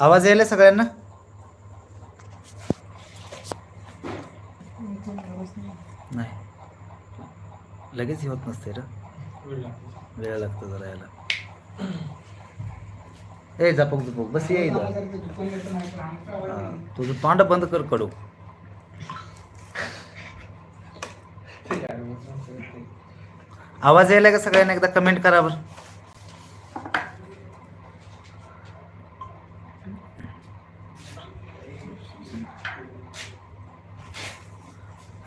आवाज यायला सगळ्यांना? नाही. लगेच होत नसते र. वेळ लागतो जरा यायला. ए झपक झुपक बस ये तुझं तोंड बंद कर कडू. आवाज यायला का सगळ्यांना एकदा कमेंट करा बरं.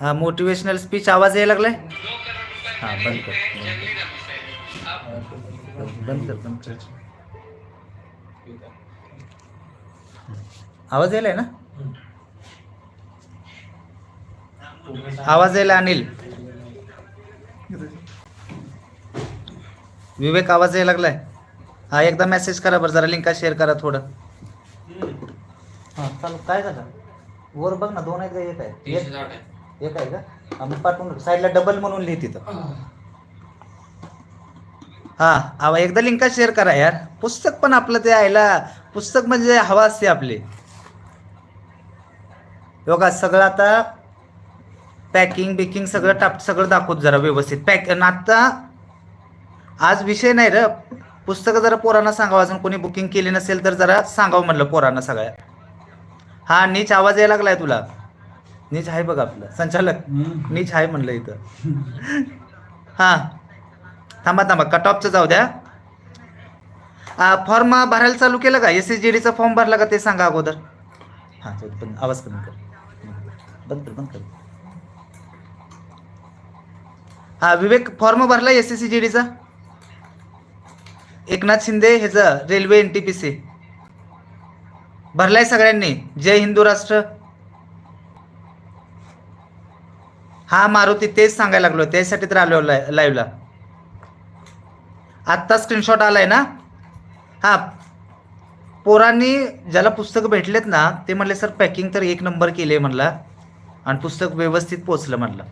हा मोटिवेशनल स्पीच आवाज यायला लागलाय? हा बंद कर. बंद कर बंद कर. आवाज यायलाय ना? आवाज यायला अनिल. विवेक आवाज यायला लागलाय. हा एकदा मेसेज करा बरं जरा लिंका शेअर करा थोडं. हा चालू काय झालं? वर बघ ना दोन आहेत का एक आहे. एक आहे का? आम्ही पाठवून साईडला डबल म्हणून लिही तिथं. हा. आवा एकदा लिंका शेअर करा यार. पुस्तक पण आपलं ते यायला पुस्तक म्हणजे हवा असते आपली. बघा सगळं आता पॅकिंग बिकिंग सगळं टाप सगळं दाखवत जरा व्यवस्थित. पॅक आता आज विषय नाही र. पुस्तकं जरा पोरांना सांगावं अजून. कोणी बुकिंग केली नसेल तर जरा सांगावं म्हणलं पोरांना सगळ्या. हा नीच आवाज यायला लागलाय तुला. नीच आहे बघ आपलं. संचालक. नीच आहे म्हणलं इथं. हां. थांबा थांबा. कट ऑफचं जाऊ द्या. फॉर्म भरायला चालू केलं का? एस एस जी डीचा फॉर्म भरला का ते सांगा अगोदर. हां बंद. आवाज कमी कर. बंद कर बंद कर. हा विवेक फॉर्म भरला एस एस सी जी डीचा एकनाथ शिंदे ह्याचं railway N T P C भरलाय सगळ्यांनी. जय हिंदू राष्ट्र. हा मारुती तेच सांगायला लागलो त्यासाठी तर आलो लाईव्हला आत्ता स्क्रीनशॉट आलाय ना? हा. पोरांनी ज्याला पुस्तकं भेटलेत ना ते म्हणले सर पॅकिंग तर एक नंबर केले म्हणला. आणि पुस्तक व्यवस्थित पोचलं म्हणलं.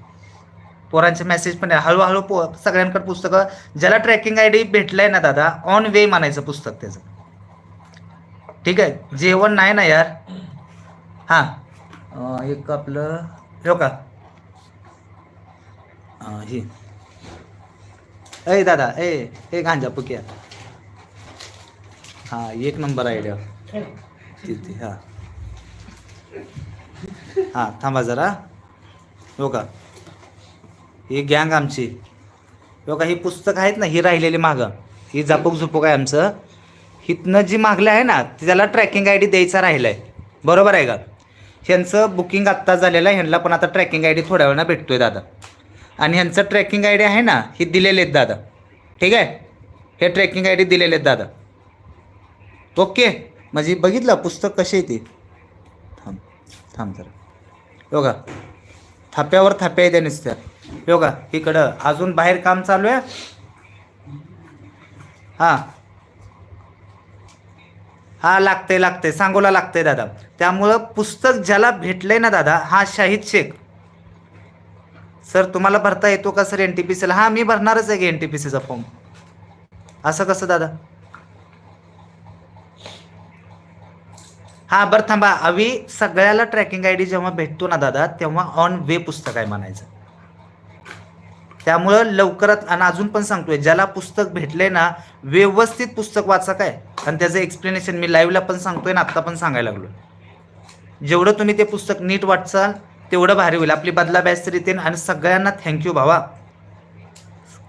पोरांचे मेसेज पण आहे. हळूहळू पो सगळ्यांकडे पुस्तकं ज्याला ट्रॅकिंग आय डी भेटलाय ना दादा ऑन वे मानायचं पुस्तक त्याचं. ठीक आहे? जेवण नाही ना यार? हां. एक आपलं हो का? ही. ए दादा ए ए गांजा पुक्या. हां एक नंबर आयडिया किती हां. हां थांबा जरा. हो का? ही गँग आमची. हो का ही पुस्तक आहेत ना ही राहिलेली मागं. ही झापूक झुपूक आहे आमचं. हिथनं जी मागलं आहे ना ती त्याला ट्रॅकिंग आय डी द्यायचा राहिला आहे बरोबर आहे का? ह्यांचं बुकिंग आत्ता झालेलं आहे ह्यांना पण आता ट्रॅकिंग आय डी थोड्या वेळा भेटतोय दादा. आणि ह्यांचं ट्रॅकिंग आय डी आहे ना ही दिलेले आहेत दादा. ठीक आहे? हे ट्रॅकिंग आय डी दिलेले आहेत दादा. ओके? म्हणजे बघितलं पुस्तक कसे आहे ते? थांब थांब जरा. योगा थाप्यावर थाप्या येते नुसत्या. योगा इकडं. अजून बाहेर काम चालू आहे? हां. हा लागते लागते सांगोला लागते दादा. त्यामुळं पुस्तक ज्याला भेटलंय ना दादा हा शाहिद शेख. सर तुम्हाला भरता येतो का सर एन टी पी सीला हां मी भरणारच आहे की एन टी पी सीचा फॉर्म असं कसं दादा? हां बरं थांबा. अवी सगळ्याला ट्रॅकिंग आय डी जेव्हा भेटतो ना दादा तेव्हा ऑन वे पुस्तक आहे म्हणायचं. त्यामुळं लवकरात आणि अजून पण सांगतोय ज्याला पुस्तक भेटले ना व्यवस्थित पुस्तक वाचा काय? आणि त्याचं एक्सप्लेनेशन मी लाईव्हला पण सांगतोय ना आत्ता पण सांगायला लागलो जेवढं तुम्ही ते पुस्तक नीट वाचाल तेवढं भारी होईल. आपली बदला बॅच तरी येते आणि सगळ्यांना थँक्यू भावा.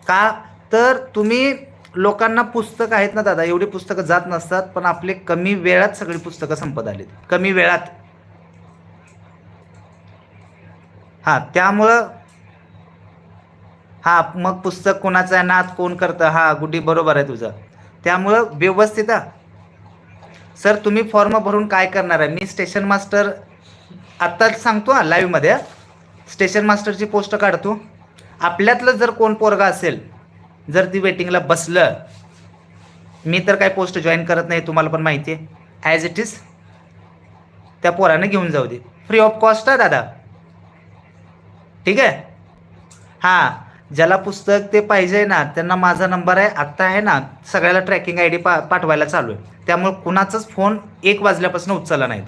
का? तर तुम्ही लोकांना पुस्तकं आहेत ना दादा. एवढी पुस्तकं जात नसतात पण आपले कमी वेळात सगळी पुस्तकं संपत आलीत. कमी वेळात. हां त्यामुळं हां मग पुस्तक कोणाचं आहे? नात कोण करतं? हा गुडी बरोबर आहे तुझं. त्यामुळं व्यवस्थित हा. सर तुम्ही फॉर्म भरून काय करणार आहे? मी स्टेशन मास्टर आत्ताच सांगतो लाईव्हमध्ये स्टेशन मास्टरची पोस्ट काढतो. आपल्यातलं जर कोण पोरगा असेल जर ती वेटिंगला बसलं मी तर काय पोस्ट जॉईन करत नाही तुम्हाला पण माहिती आहे ॲज इट इज त्या पोरानं घेऊन जाऊ दे. फ्री ऑफ कॉस्ट आहे दादा. ठीक आहे? हां ज्याला पुस्तक ते पाहिजे ना त्यांना माझा नंबर आहे आत्ता आहे ना सगळ्याला ट्रॅकिंग आय डी पा पाठवायला चालू आहे. त्यामुळे कुणाचाच फोन एक वाजल्यापासून उचलला नाहीत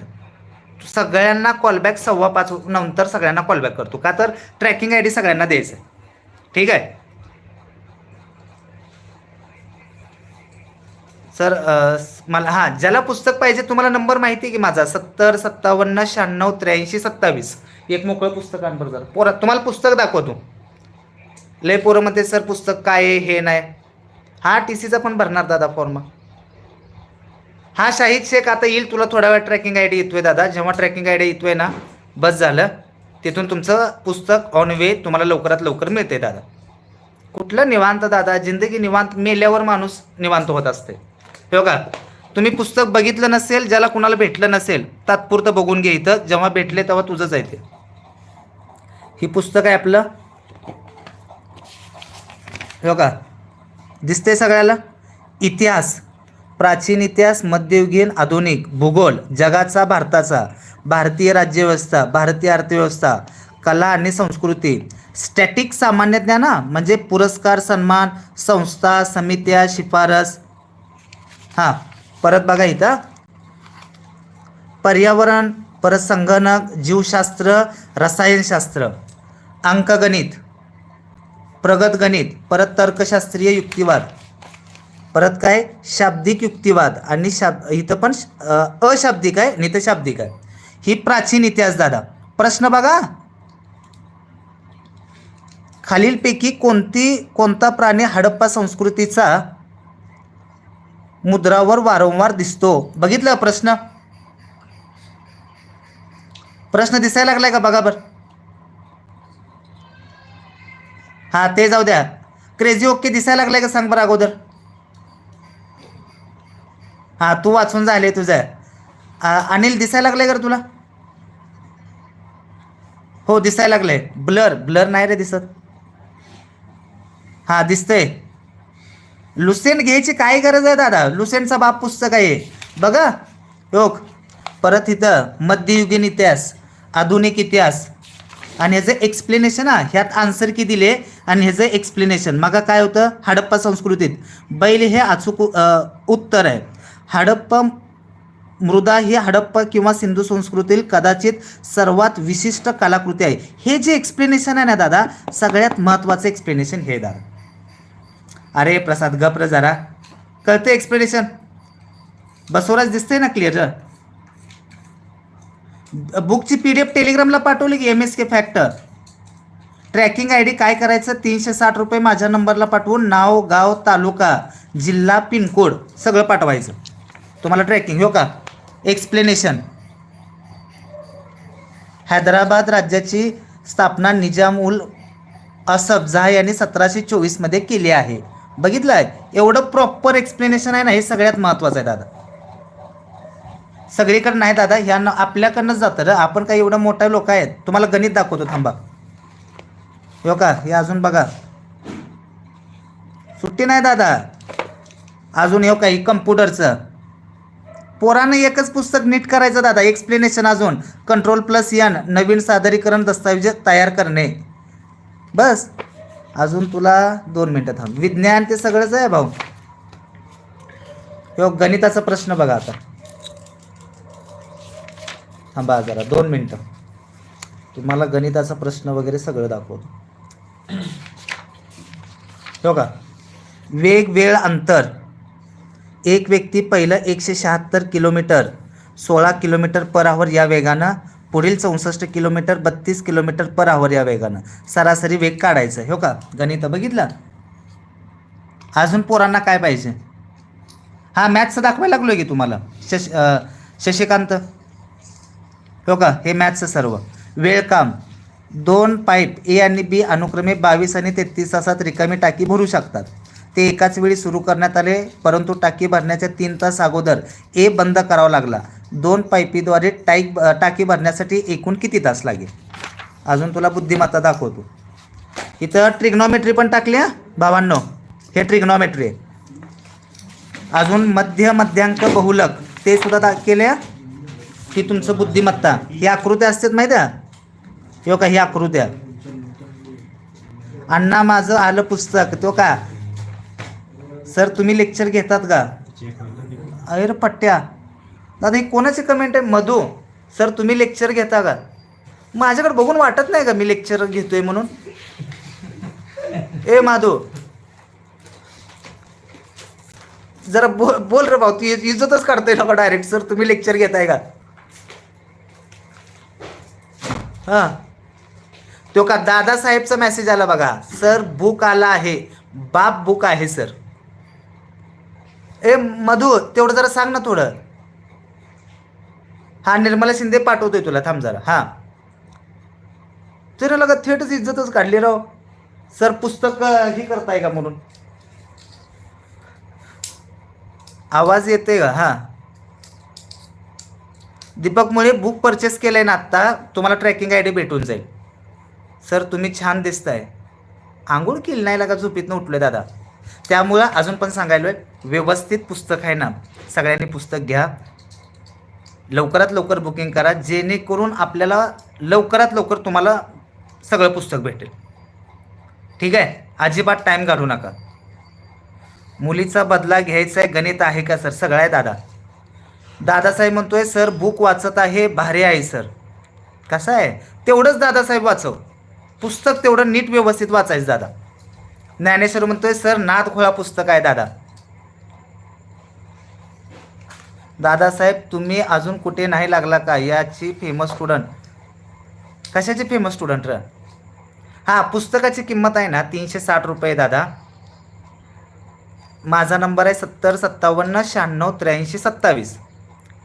सगळ्यांना कॉलबॅक सव्वा पाच नंतर सगळ्यांना कॉलबॅक करतो. का तर ट्रॅकिंग आय डी सगळ्यांना द्यायचं ठीक आहे? सर मला हां ज्याला पुस्तक पाहिजे तुम्हाला नंबर माहिती आहे की माझा? सत्तर सत्तावन्न शहाण्णव त्र्याऐंशी सत्तावीस. एक मोकळं पुस्तक आण पोरा तुम्हाला पुस्तक दाखवतो. लय पोरं म्हणते सर पुस्तक काय आहे? हे नाही. हा टी सीचा पण भरणार दादा फॉर्म हा शाहिद शेख आता येईल तुला थोड्या वेळ ट्रॅकिंग आय डी येतोय दादा. जेव्हा ट्रॅकिंग आय डी येतोय ना बस झालं. तिथून तुमचं पुस्तक ऑन वे तुम्हाला लवकरात लवकर मिळते दादा. कुठलं निवांत दादा? जिंदगी निवांत मेल्यावर माणूस निवांत होत असते. हो का तुम्ही पुस्तक बघितलं नसेल ज्याला कुणाला भेटलं नसेल तात्पुरतं बघून घे इथं. जेव्हा भेटले तेव्हा तुझंच आहे ते. ही पुस्तक आहे आपलं. हो का दिसते सगळ्याला? इतिहास. प्राचीन इतिहास मध्ययुगीन आधुनिक भूगोल जगाचा भारताचा भारतीय राज्यव्यवस्था भारतीय अर्थव्यवस्था कला आणि संस्कृती. स्टॅटिक सामान्य ज्ञान म्हणजे पुरस्कार सन्मान संस्था समित्या शिफारस. हां परत बघा इथं. पर्यावरण परत संगणक जीवशास्त्र रसायनशास्त्र. अंकगणित प्रगत गणित परत तर्कशास्त्रीय युक्तिवाद. परत काय? शाब्दिक युक्तिवाद आणि शाब इथं पण अशाब्दिक आहे आणि इथं शाब्दिक आहे. ही प्राचीन इतिहास दादा. प्रश्न बघा. खालीलपैकी कोणती कोणता प्राणी हडप्पा संस्कृतीचा मुद्रावर वारंवार दिसतो? बघितलं प्रश्न? प्रश्न दिसायला लागलाय का? बघा बर. हा ते जाऊ द्या. क्रेझी ओके दिसायला लागलाय का? सांग बरं अगोदर. हां तू वाचून झाले तुझं. आ, अनिल दिसायला लागलाय का तुला? हो दिसायला लागलंय. ब्लर ब्लर नाही रे दिसत. हां दिसतंय. लुसेंट घ्यायची काय गरज आहे दादा? लुसेंटचा बाप पुस्तक आहे. बघा. ओक परत इथं मध्ययुगीन इतिहास आधुनिक इतिहास. आणि ह्याचं एक्सप्लेनेशन हा ह्यात आन्सर की दिले आणि ह्याचं एक्सप्लेनेशन मग काय होतं? हडप्पा संस्कृतीत. बैल हे अचूक उत्तर आहे. हडप्पा मृदा ही हडप्पा किंवा सिंधू संस्कृतीतील कदाचित सर्वात विशिष्ट कलाकृती आहे. हे जे एक्सप्लेनेशन आहे ना दादा सगळ्यात महत्त्वाचं एक्सप्लेनेशन हे दादा. अरे प्रसाद गप्र जरा. कळतं एक्सप्लेनेशन बसवराज दिसते ना क्लिअर बुकची पी डी एफ टेलिग्रामला पाठवली की M S K factor tracking I D काय करायचं? तीनशे साठ रुपये माझ्या नंबरला पाठवून नाव गाव तालुका जिल्हा पिनकोड सगळं पाठवायचं. तुम्हाला ट्रॅकिंग हो का? एक्सप्लेनेशन हैदराबाद राज्याची स्थापना निजाम उल असफ यांनी सतराशे चोवीसमध्ये केली आहे. बघितलं आहे एवढं प्रॉपर एक्सप्लेनेशन आहे ना हे सगळ्यात महत्त्वाचं आहे दादा. सगळीकडे नाही दादा. ह्या न आपल्याकडनंच जातं रे. आपण काही एवढं मोठा लोक आहेत? तुम्हाला गणित दाखवतो थांबा. हो का? हे अजून बघा. सुट्टी नाही दादा. अजून हो हे काही कम्प्युटरचं पोरानं एकच पुस्तक नीट करायचं दादा एक्सप्लेनेशन अजून. कंट्रोल प्लस यन नवीन सादरीकरण दस्तऐवज तयार करणे. बस. अजून तुला दोन मिनटं थांब. विज्ञान ते सगळंच आहे भाऊ. हो गणिताचा प्रश्न बघा आता. थांबा जरा दोन मिनटं. तुम्हाला गणिताचा प्रश्न वगैरे सगळं दाखवतो. हो का? वेग वेळ अंतर. एक व्यक्ती पहिलं एकशे शहात्तर किलोमीटर सोळा किलोमीटर पर आवर या वेगानं पुढील चौसष्ट किलोमीटर बत्तीस किलोमीटर पर आवर या वेगानं. सरासरी वेग काढायचा हो का? गणित बघितलं? अजून पोरांना काय पाहिजे? हां मॅथ्सचं दाखवायला लागलो आहे की तुम्हाला. शश शशिकांत. हो का? हे मॅथ्सचं सर्व. वेळकाम. दोन पाईप ए आणि बी अनुक्रमे बावीस आणि तेहतीस तासात रिकामी टाकी भरू शकतात. ते एकाच वेळी सुरू करण्यात आले परंतु टाकी भरण्याच्या तीन तास अगोदर ए बंद करावा लागला. दोन पाईपीद्वारे टाईक टाकी भरण्यासाठी एकूण किती तास लागेल? अजून तुला बुद्धिमत्ता दाखवतो. इथं ट्रिग्नॉमेट्री पण टाकली हा? भावांनो हे ट्रिग्नॉमेट्री आहे. अजून मध्य मध्यांक बहुलक ते सुद्धा दा केले की ही तुमचं बुद्धिमत्ता. ही आकृत्या असतात माहिती आहे? हो का ही आकृत्या. अण्णा माझं आलं पुस्तक तो का? सर तुम्ही लेक्चर घेतात का? अरे पट्ट्या. दादा ही कोणाची कमेंट आहे? मधू. सर तुम्ही लेक्चर घेता का? माझ्याकडे बघून वाटत नाही का मी लेक्चर घेतोय म्हणून? ए माधू. जरा बोल बोल रे भाऊ तू इज- इज्जतच काढतोय ना डायरेक्ट सर तुम्ही लेक्चर घेताय का? हा. तो का दादासाहेबचा मेसेज आला बघा. सर बुक आला आहे. बाप बुक आहे सर. ए मधू तेवढं जरा सांग ना थोडं. हा निर्मला शिंदे पाठवतोय तुला थांब जरा. हा. तुला लगा थेटच इज्जतच काढली राव. सर पुस्तक ही करताय का म्हणून? आवाज येते का? हा. दीपक मुळे बुक परचेस केलंय ना आत्ता. तुम्हाला ट्रॅकिंग आय डी भेटून जाईल. सर तुम्ही छान दिसताय. आंघोळ केली नाही लागा झोपीतनं उठलोय दादा. त्यामुळं अजून पण सांगायलोय व्यवस्थित पुस्तक आहे ना. सगळ्यांनी पुस्तक घ्या. लवकरात लवकर बुकिंग करा जेणेकरून आपल्याला लवकरात लवकर तुम्हाला सगळं पुस्तक भेटेल. ठीक आहे? अजिबात टाईम काढू नका. मुलीचा बदला घ्यायचा आहे गणित आहे का सर? सगळं आहे दादा. दादासाहेब म्हणतोय सर बुक वाचत आहे भारी आहे सर. कसं आहे? तेवढंच दादासाहेब वाचव. पुस्तक तेवढं नीट व्यवस्थित वाचायचं दादा. ज्ञानेश्वर म्हणतोय सर नादखोळा पुस्तक आहे दादा. दादासाहेब तुम्ही अजून कुठे नाही लागला का? याची फेमस स्टुडंट कशाची फेमस स्टुडंट र? हां पुस्तकाची किंमत आहे ना तीनशे साठ रुपये दादा. माझा नंबर आहे सत्तर सत्तावन्न शहाण्णव त्र्याऐंशी सत्तावीस.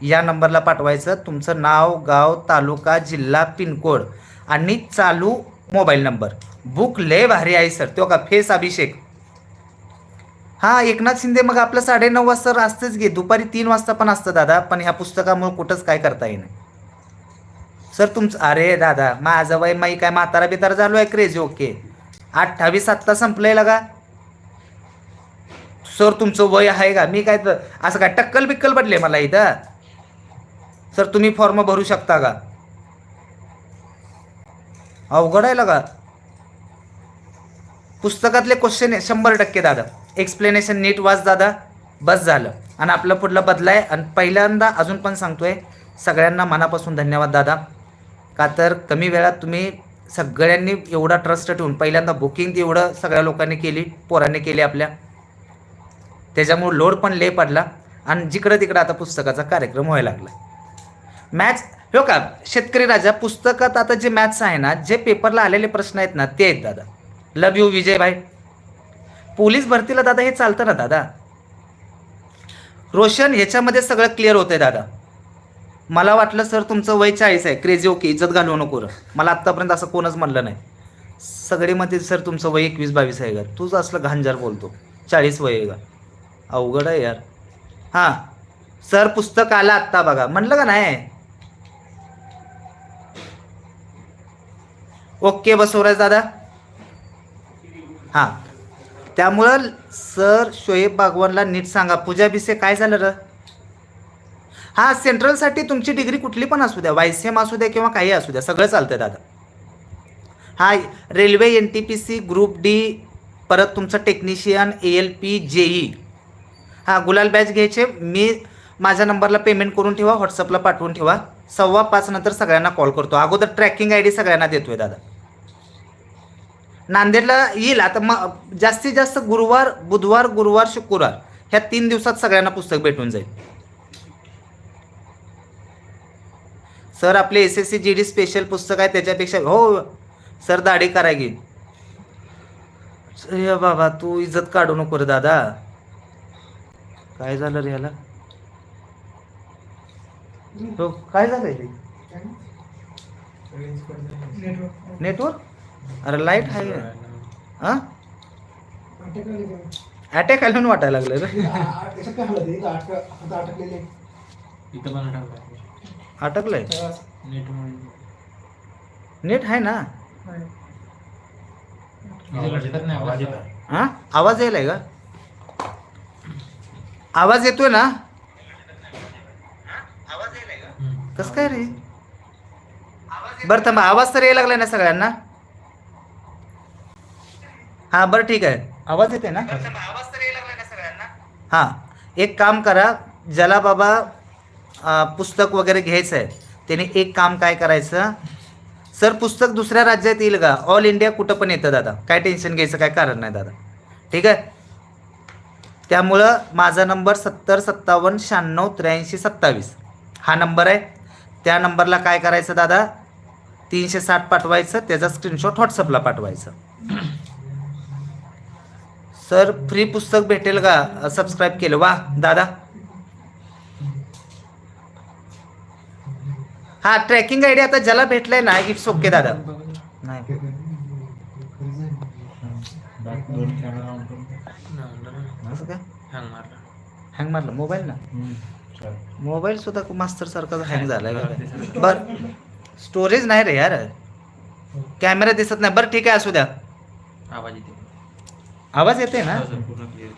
या नंबरला पाठवायचं. तुमचं नाव गाव तालुका जिल्हा पिनकोड आणि चालू मोबाईल नंबर. बुक लय भारी आहे सर. तो का फेस अभिषेक. हां एकनाथ शिंदे मग आपलं साडेनऊ वाजता असतेच घे. दुपारी तीन वाजता पण असतं दादा. पण ह्या पुस्तकामुळे कुठंच काय करता येईल सर तुमचं अरे दादा माझं वय माई काय म्हातारा बितारा झालो आहे क्रेज ओके अठ्ठावीस आत्ता संपलंय लगा. सर तुमचं वय आहे का? मी काय तर असं काय टक्कल बिक्कल पडले मला इथं? सर तुम्ही फॉर्म भरू शकता का? अवघड आहे लगा. पुस्तकातले क्वेश्चन आहे शंभर टक्के दादा. एक्सप्लेनेशन नीट वाच दादा. बस झालं. आणि आपलं पुढलं बदलाय. आणि पहिल्यांदा अजून पण सांगतोय सगळ्यांना मनापासून धन्यवाद दादा. का तर कमी वेळात तुम्ही सगळ्यांनी एवढा ट्रस्ट ठेवून पहिल्यांदा बुकिंग एवढं सगळ्या लोकांनी केली पोरांनी केली आपल्या. त्याच्यामुळे लोड पण ले पडला. आणि जिकडं तिकडं आता पुस्तकाचा कार्यक्रम व्हायला लागला. मॅथ्स हो का? शेतकरी राजा पुस्तकात आता जे मॅथ्स आहे ना जे पेपरला आलेले प्रश्न आहेत ना ते आहेत दादा. लव यू विजय भाई पोलीस भरतीला दादा हे चालतं ना दादा? रोशन ह्याच्यामध्ये सगळं क्लिअर होतंय दादा. मला वाटलं सर तुमचं वय चाळीस आहे. क्रेझी ओके इज्जत घालवू नको र. मला आत्तापर्यंत असं कोणच म्हणलं नाही. सगळीमध्ये सर तुमचं वय एकवीस बावीस आहे का? तूच असलं घांजार बोलतो. चाळीस वय आहे का? अवघड आहे यार. हां. सर पुस्तक आलं आत्ता बघा. म्हणलं का नाही? ओके बसवराज दादा. हां. त्यामुळं सर शोएब बागवानला नीट सांगा. पूजा बिसे काय झालं र? हां सेंट्रलसाठी तुमची डिग्री कुठली पण असू द्या. वाय सी एम असू द्या किंवा काही असू द्या. सगळं चालतं दादा. हां railway N T P C group D परत तुमचं technician A L P JE हां गुलाल बॅच घ्यायचे. मी माझ्या नंबरला पेमेंट करून ठेवा. व्हॉट्सअपला पाठवून ठेवा. सव्वा पाच नंतर सगळ्यांना कॉल करतो. अगोदर ट्रॅकिंग आय डी सगळ्यांना देतोय दादा. नांदेडला येईल. आता मग जास्तीत जास्त गुरुवार बुधवार गुरुवार शुक्रवार ह्या तीन दिवसात सगळ्यांना पुस्तक भेटून जाईल. सर आपले S S C G D special पुस्तक आहे त्याच्यापेक्षा हो सर दाढी करा अरे बाबा तू इज्जत काढू नको रे दादा. काय झालं रे ह्याला? हो काय झालंय रे? नेटवर्क? अरे लाइट आहे. हा? अटॅक आल्यानं वाटायला लागलं रे. इथं पण टाकलं अटकलंय? नेट नेट आहे ना? आवाज येतात नाही आवाज येतात हा? आवाज यायलाय का? आवाज येतोय ना? कसं काय रे? बरं थांबा आवाज तर यायला लागलाय ना सगळ्यांना? हां बरं ठीक आहे. आवाज येते ना? आवाज तर यायला लागला ना सगळ्यांना? हां एक काम करा ज्याला बाबा पुस्तक वगैरे घ्यायचं आहे त्याने एक काम काय करायचं? सर पुस्तक दुसऱ्या राज्यात येईल का? ऑल इंडिया कुठं पण येतं दादा. काय टेन्शन घ्यायचं काय कारण नाही दादा. ठीक आहे? त्यामुळं माझा नंबर सत्तर सत्तावन्न शहाण्णव त्र्याऐंशी सत्तावीस. हा नंबर आहे. त्या नंबरला काय करायचं दादा? तीनशे साठ पाठवायचं त्याचा स्क्रीनशॉट व्हॉट्सअपला पाठवायचं. सर फ्री पुस्तक भेटेल का? सबस्क्राईब केलं. वा दादा. हा ट्रॅकिंग आयडी आता ज्याला भेटलाय ना इट्स ओके दादा. नाही. हँग मारलं. मोबाईल ना? मोबाईल सुद्धा मास्तर सारखा हँग झालाय बर. स्टोरेज नाही रे यार. कॅमेरा दिसत नाही. बरं ठीक आहे असू द्या. आवाज येते आवाज येते ना? हो, सर, पूर्ण क्लिअर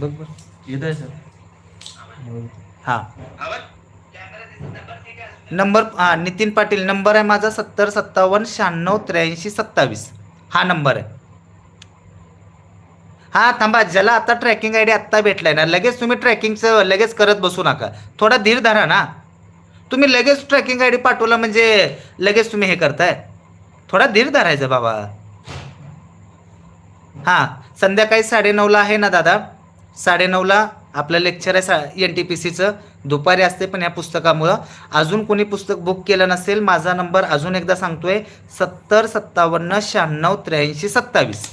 बघ बघ येत आहे सर. हा. नंबर हा नितीन पाटील नंबर आहे माझा सत्तर सत्तावन्न शहाण्णव त्र्याऐंशी सत्तावीस. हा नंबर आहे. हा थांबा ज्याला आता ट्रॅकिंग आय डी आत्ता भेटलाय ना लगेच तुम्ही ट्रॅकिंगचं लगेच करत बसू नका. थोडा धीर धरा ना. तुम्ही लगेच ट्रॅकिंग आय डी पाठवला म्हणजे लगेच तुम्ही हे करताय. थोडा धीर धरायचं बाबा. हां संध्याकाळी साडेनऊला आहे ना दादा? साडेनऊला आपलं लेक्चर आहे सा एन टी पी सीचं दुपारी असते पण या पुस्तकामुळं. अजून कोणी पुस्तक बुक केलं नसेल माझा नंबर अजून एकदा सांगतोय सत्तर सत्तावन्न शहाण्णव त्र्याऐंशी सत्तावीस.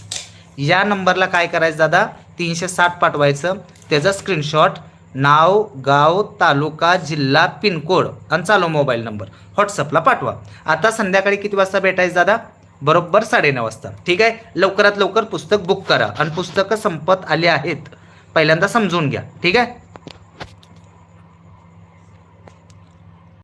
या नंबरला काय करायचं दादा? तीनशे साठ पाठवायचं. त्याचा स्क्रीनशॉट नाव गाव तालुका जिल्हा पिनकोड आणि चालू मोबाईल नंबर व्हॉट्सअपला पाठवा. आता संध्याकाळी किती वाजता भेटायचं दादा? बरोबर साडेनऊ वाजता. ठीक आहे? लवकरात लवकर पुस्तक बुक करा. आणि पुस्तकं संपत आली आहेत पहिल्यांदा समजून घ्या. ठीक आहे?